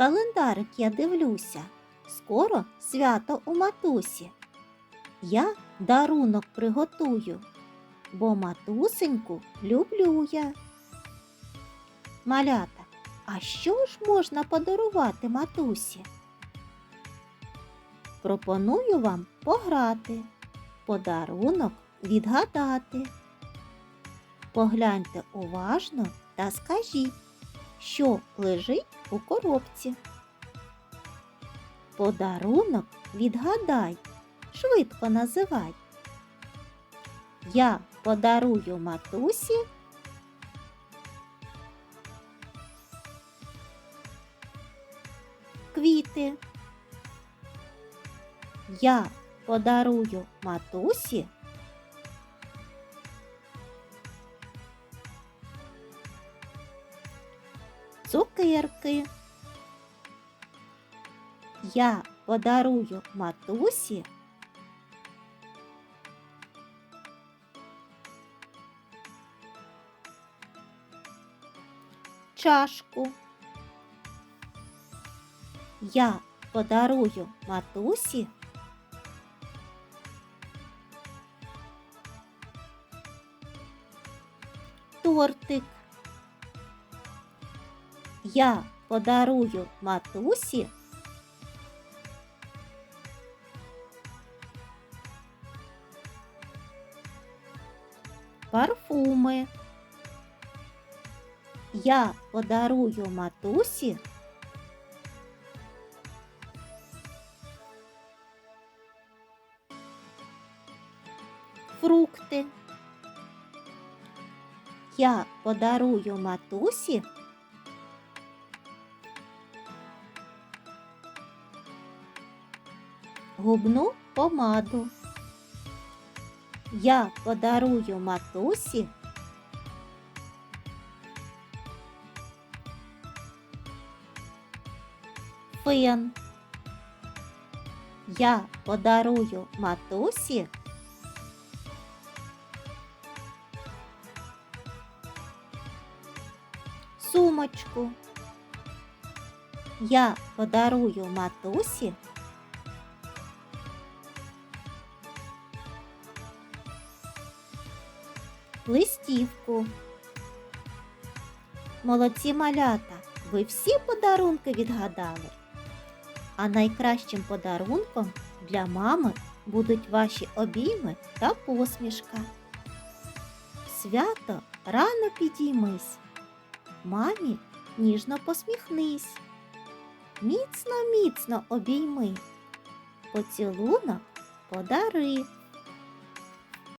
календарик я дивлюся. Скоро свято у матусі. Я дарунок приготую, бо матусеньку люблю я. Малята, а що ж можна подарувати матусі? Пропоную вам пограти, подарунок відгадати. Погляньте уважно та скажіть, що лежить у коробці. Подарунок відгадай, швидко називай. Я подарую матусі квіти. Я подарую матусі цукерки. Я подарую матусі чашку. Я подарую матусі тортик. Я подарую матусі парфуми. Я подарую матусі фрукти. Я подарую матусі губну помаду. Я подарую матусі фен. Я подарую матусі сумочку. Я подарую матусі листівку. Молодці малята, ви всі подарунки відгадали. А найкращим подарунком для мами будуть ваші обійми та посмішка. Свято рано підіймись, мамі ніжно посміхнись, міцно, міцно обійми, поцілунок подари.